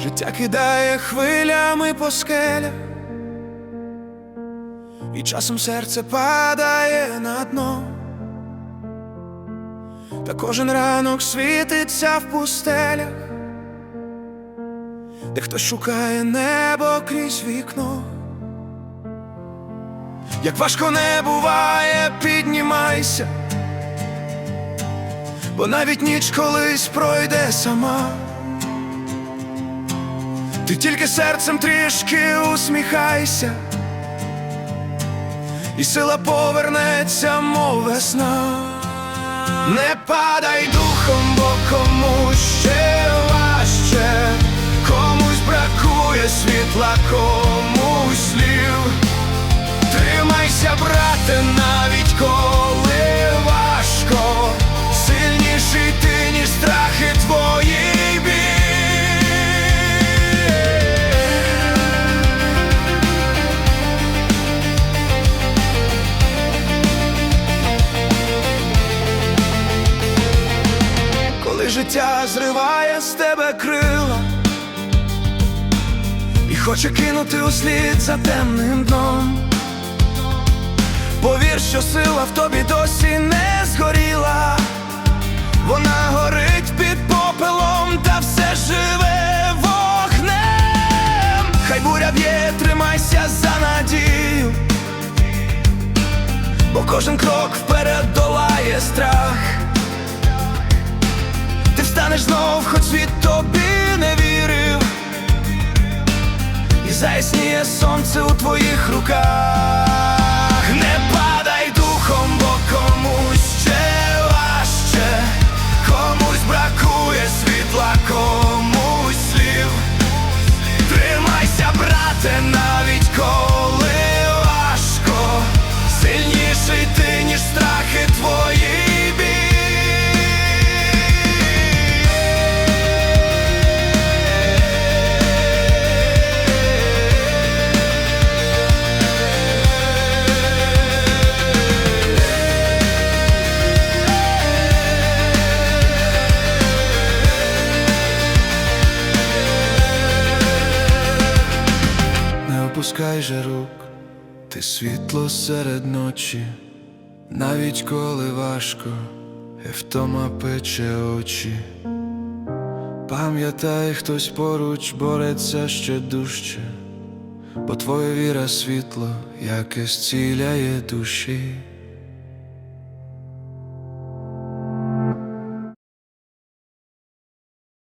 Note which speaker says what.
Speaker 1: життя кидає хвилями по скелях, і часом серце падає на дно, та кожен ранок світиться в пустелях, де хтось шукає небо крізь вікно. Як важко не буває, піднімайся, бо навіть ніч колись пройде сама. Ти тільки серцем трішки усміхайся, і сила повернеться, мов весна. Не падай духом, бо комусь життя зриває з тебе крила і хоче кинути у слід за темним дном. Повір, що сила в тобі досі не згоріла, вона горить під попелом, та все живе вогнем. Хай буря б'є, тримайся за надію, бо кожен крок вперед долає страх. Ти встанеш знов, хоч світ тобі не вірив, і зайсніє сонце у твоїх руках. Опускай же рук, ти світло серед ночі, навіть коли важко, і втома пече очі. Пам'ятай, хтось поруч бореться ще дужче, бо твоя віра світло, яке зціляє душі.